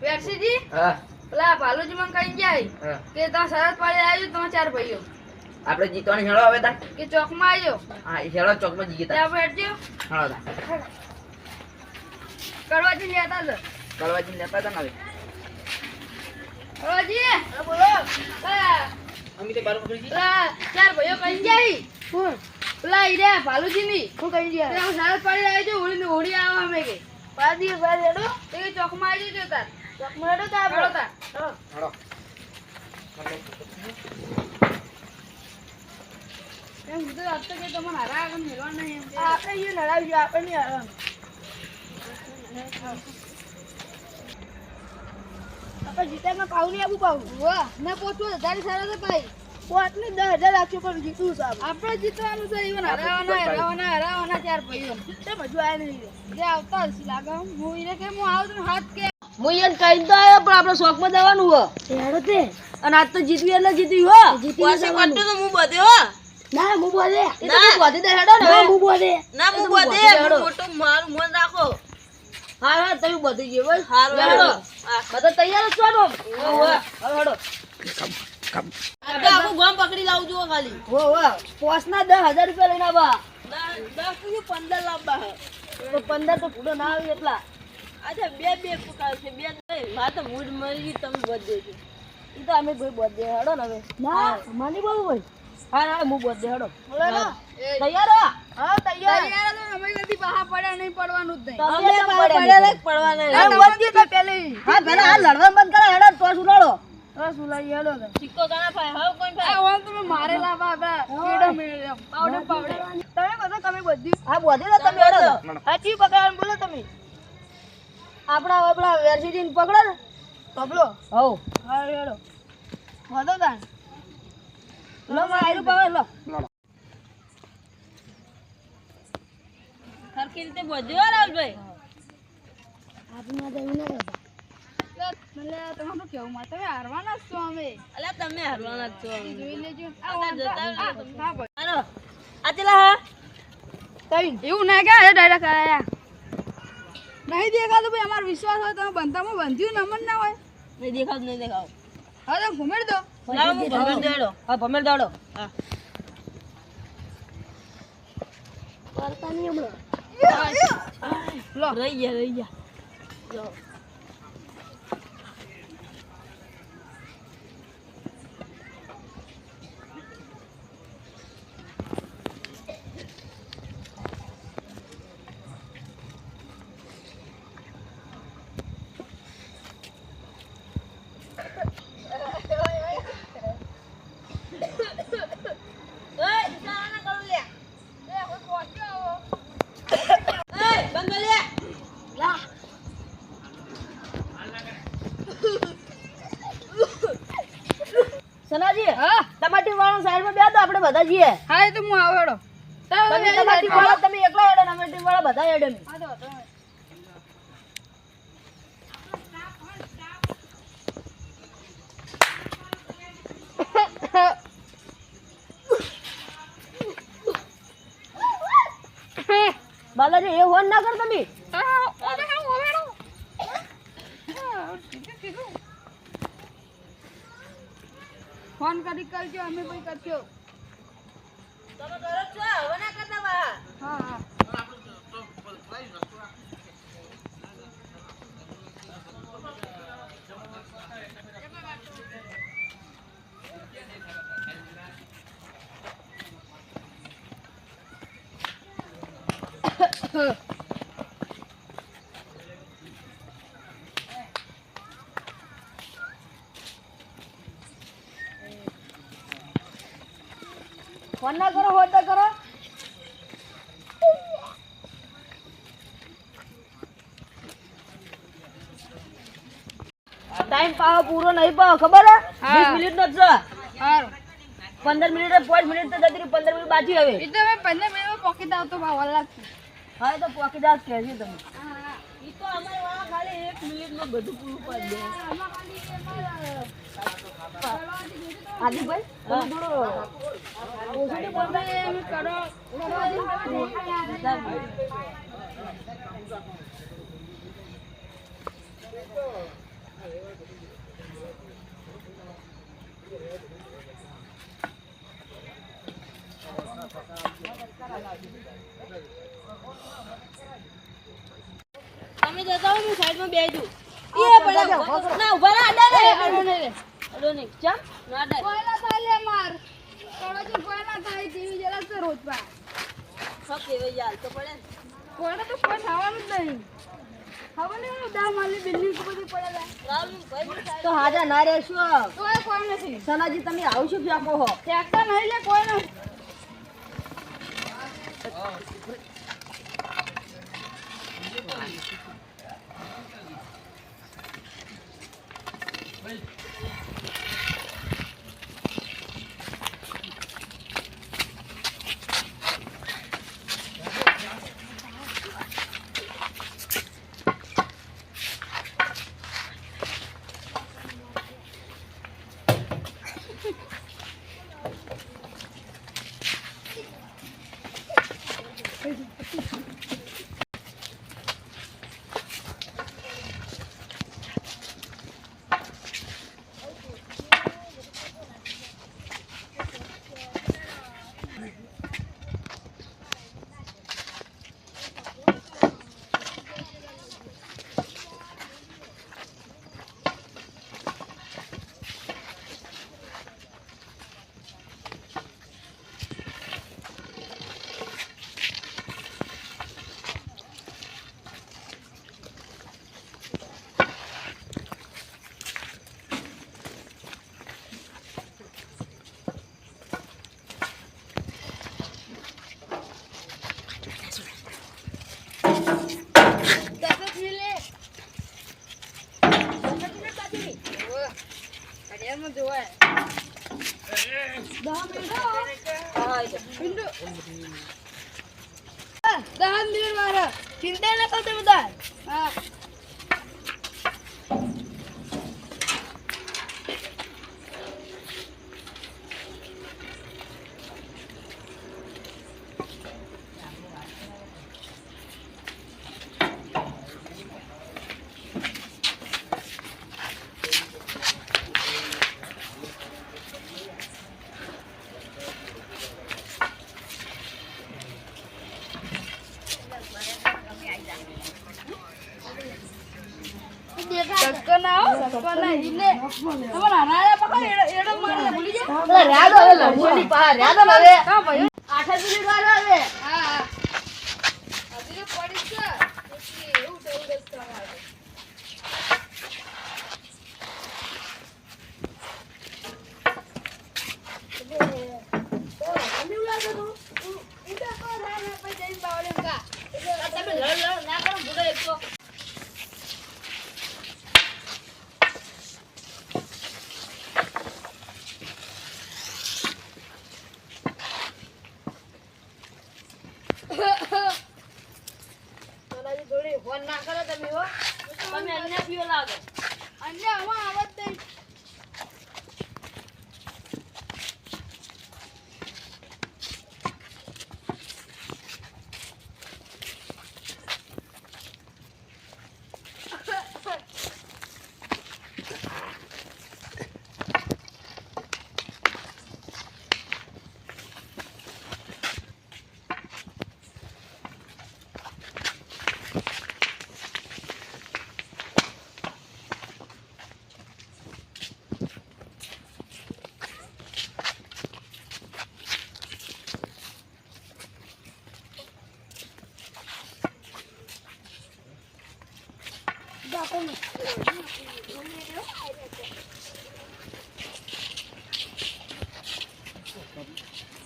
વેરસીજી હા. પેલા ભાલુજી મને કહી ગયા કે તમે શરત પાડી આવ્યો તમે ચાર ભાઈઓ. આપણે જીતવાની હેળો આવે તા કે ચોકમાં આવ્યો હા એ હેળો ચોકમાં જીતા ત્યાં બેઠજો. હા તા કરવાજી લેતા હતા કળવાજી લેતા તા નવે હવે. હા બોલો. અમે તે બારું પકડી ચાર ભાઈઓ કહી ગયા કોણ? પેલા ઈ રહ્યા ભાલુજી ની શું કહી ગયા? હું શરત પાડી આવ્યો હોળી હોળી આવા મે કે. દિવસ બાદ હેડો. તો ચોકમાં આવી જજો તાર તાર તાર એમ આપણે ઈ લડાવી આપણે નહીં. આપણે જીતામાં. વાહ મેં પોચું હજાર સારા તો ભાઈ પોતને દસ હજાર રાખજો પણ જીતવું છે આપણે. જીતવાનું છે ઈવન હરાવાના હરાવાના હરાવાના ચાર ભાઈઓ મજુ આયા નહીં. જે આવતા હશે લાગે હું ઈને કે હું આવું હાથ કે હું એને કહી તો આવ્યો પણ આપણે શોખમાં જવાનું હો. હેડો તે. અને આજ તો જીતવી એટલે જીતવી હો. પાસે પટ્ટો તો હું બધે હો. ના હું બોલે. ના હું બોલે બોધી દે હેડો ને હું બોલે. ના હું બોલે. મોટું મારું મન રાખો. હા હા તમે બોધી ગયો બસ હારું. હેડો. બધા તૈયાર જ છો ને હેડો. આખું ગોમ પકડી લાવજો હો ખાલી. હો હો. પોસના દસ હજાર રૂપિયા લઈને આવા. દસ પંદર લાવવા હે. તો પંદર તો પૂરો ના આવે એટલા. અચ્છા બે બે પુકાર છે. બે નહીં મારે તો મૂડ મરી ગઈ તમે બધે છે. ઈ તો અમે ભાઈ બોધ હેડો ને હવે. ના માની બોલું ભાઈ હા હા હું બોધ હેડો. તૈયાર હો? હા તૈયાર. તૈયાર તો અમે કદી બહાર પડ્યા નહીં પડવાનું જ નહીં. અમે બહાર પડ્યા નહીં, પડવાના નહીં. હા, બોધ પેલી. હા પેલા આ લડવાનું બંધ કરો હેડો તો સિક્કો કાના હવે તમે મારેલા બાબા કેડો મેળ્યો પાવડર પાવડર તમે બધા તમે બધી. હા બોધી તમે હેડો હાચી પકડવાનું બોલો તમે. આપણા આપણા પેલા વેરસીટી પકડો ને. પકડો. હવ. હા હેડો વધો તાન લો માં આયરું પાવે લો. સરખી રીતે હો રાહુલભાઈ? આપણા તમારું કેવું માં તમે હારવાના જ છો અમે. અલ્યા તમે હારવાના જ છો જોઈ લેજો. આ જતા હાલો. આ ચેલા હા? એવું ના કે ડાયરેક્ટ આયા નહીં દેખાતું ભાઈ અમારો વિશ્વાસ હોય તમે બંધામાં બંધ્યું નમન ના હોય. નહીં દેખાતું નહીં દેખાવ હા તમે ઘુમેડ દો. ભમેર દેડો. હા ભમેર દાડો. હા. વાર્તા નહીં હમણાં. રહી ગયા રહી ગયા ઓય, ઈશાના કરું લે. ઓય, બંધ કર લે. સનાજી હા તમારી ટીમ વાળા સાઈડમાં જઈએ હા એ તો હું આવો હેડો તમે તમે એકલા હેડો ને અમારી ટીમ વાળા બધા હેડો હા તો બાલાજી એ હોન ના કર તમે. ફોન કરી કરજો અમે કોઈ કરજો. તમે કરો જ છો, હવે ના કરતા બા. હા હા ફોન ના કરો હોય તો કરો. ટાઈમ પાવો પૂરો નહીં પાવો ખબર હે. વીસ મિનિટ નો જ છે. પંદર મિનિટ પાંચ મિનિટ તો જતી પંદર મિનિટ બાકી હવે. એ તો મેં પંદર મિનિટ પોકેટ આવતો ભાવ લાગશે. હા તો પોકેટ આવ કહેશે તમે. માં બધું પૂરું પાડી દે. આદિભાઈ તમે થોડો ઓછું બોલતા એમ કરો તમે જતા હો હું સાઈડમાં બેસું એ આ- ના, અડા રે. અડો નહીં રે. અડો નહીં. ચમ? ના અડાય. કોયલા થાય લે માર કડોજી કોયલા થાય તેવી જરાક તો રોજ પા હા, કેવાય યાર, તો પડે ને. તો કોઈ થવાનું જ નહીં ખબર નહીં દા માલી બિલ્ડિંગ બધી પડેલા રાહુલ, ભાઈ, સાઈડ. તો હાજા ના રહેશો તો કોઈ નથી સનાજી તમે આવશો ફેંકો હો ફેંકતા નહીં લે કોઈ નહીં તમે તો. સનાજી થોડી ફોન ના કરો તમે હો તમે અન્ય પીવો લાગે. અન્ય આમાં આવત નહીં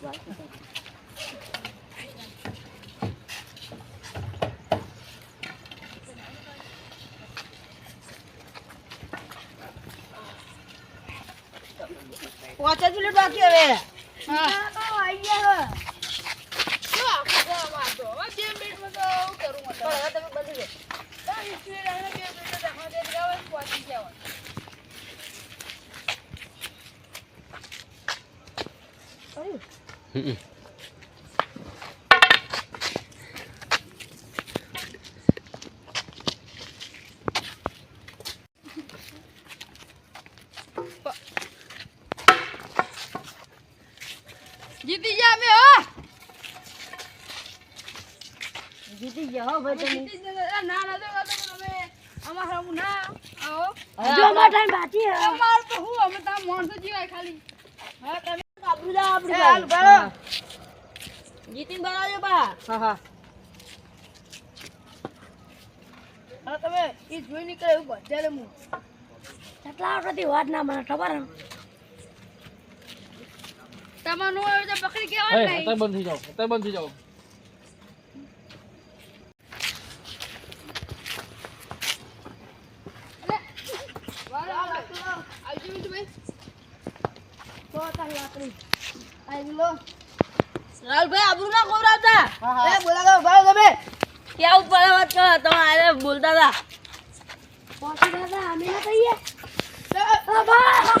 પાંચ જ મિનિટ બાકી હવે. હા શું આખું ગામ વાંચો? હવે બે મિનિટમાં તો હું કરું મતલબ. પણ હવે તમે બધી જાઓ. દસ વીસ મિનિટ અને બે મિનિટ રાખવા દે, એટલે હવે પહોંચી જવાય. જીતી ગયા અમે હો. જીતી ગયા હો ભાઈ તમે. ના ના તો અમે અમારે હું ના આવો. જો અમારો ટાઈમ બાકી હે. અમાર તો હું અમે તારા માણસો જીવાય ખાલી. હા તમે આપણું જા આપણું એ હાલ. બરો જીતીને બા. હા હા. હા તમે ઈ જોઈ નીકળે એવું બધા હું કેટલા વખતથી વાત ના મને ખબર તમારે નો તો પકડી કેવા નહીં અત્યારે બંધ થઈ જાઓ અત્યારે બંધ થઈ જાઓ. આવજો મીઠુભાઈ તો તાર લાકડી આઈ લો રાહુલભાઈ આબરૂ ના ખવડાવતા? એ બોલાવો બાળો તમે. ક્યાં ઉપર વાત કરો તમે આરે બોલતા હતા. પહોંચી દાદા અમે ના કહીએ આ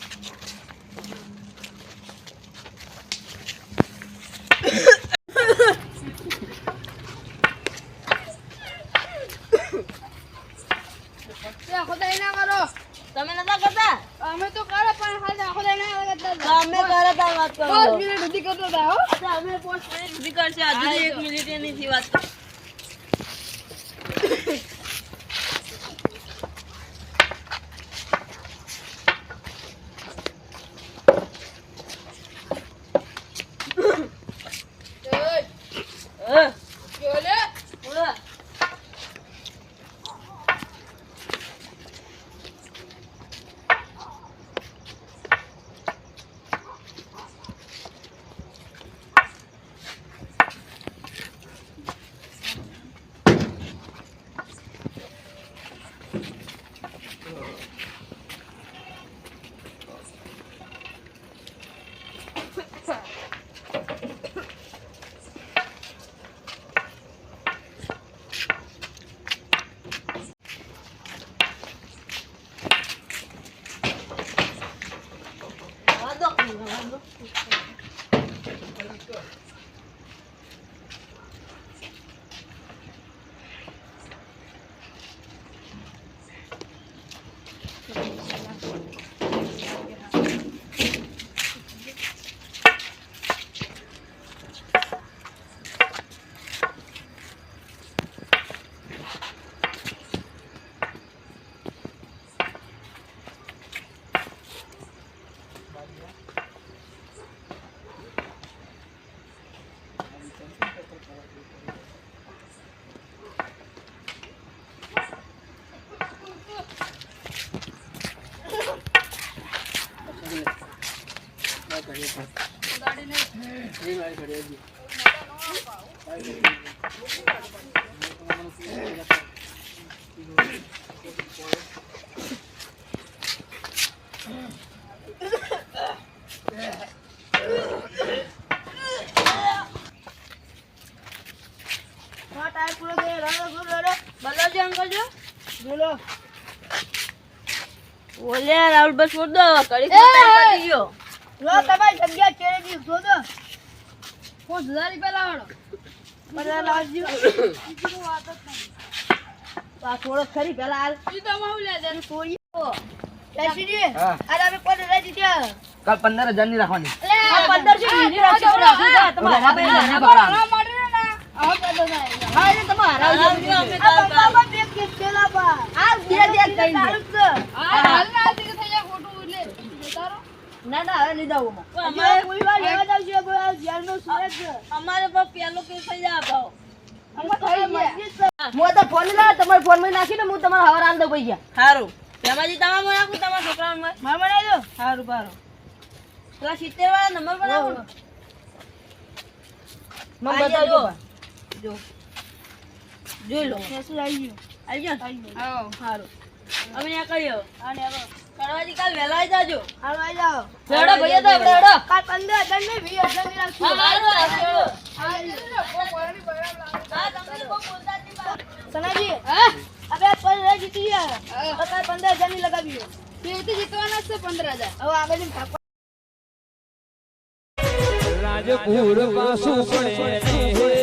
બોલે. રાહુલ બસ છોડ દો. કરી ગયો. લો તમારી જગ્યા ચેડે દી હજાર રૂપિયા લાવવાનો બધા લાવજો આ થોડો ખરી પેલા હાલ ઈ તો લે દે અરે અમે પાંચ હજાર જીત્યા કાલ પંદર હજારની રાખવાની તમારા ના. આવો પેલો આ. બે બા. આ બે બે કઈ તારું જ છે. આ હાલ ના હાલ થઈ જાય ખોટું એટલે તારો ના ના હવે લીધા હું અમારે કોઈ વાર લેવા જાવ છે કોઈ આ જેલનો સુરત અમારે પર પેલો કેસ થઈ જાય ભાવ. આમાં થઈ ગયા. હું. તો ફોન ના તમારા ફોનમાં નાખી હું તમારા હવાર આલ દઉં પૈસા સારું તેમાંથી તમારે નાખું તમારા છોકરાઓને માર બનાવજો સારું બારો. પેલા સિત્તેર વાળા નંબર બનાવો મને બતાવજો જો. જોઈ લો. આવી ગયું? આવી ગયો. સારું અમે ત્યાં કહીએ કરવાજી કાલ વહેલા આવી જાજો. હાલો આવી જાઓ. હેડો ભૈયા તો આપણે હેડો કાલ પંદર હજાર ને વીસ હજારની રાખશું હા, હાલો, હાલો. સનાજી હા? આપણે પંદર જીતી ગયા. તો કાલ પંદર હજારની લગાવી તે તો જીતવાના જ છે પંદર હજાર. હવે આગળ થાક રાજપુર પાછું પડે ને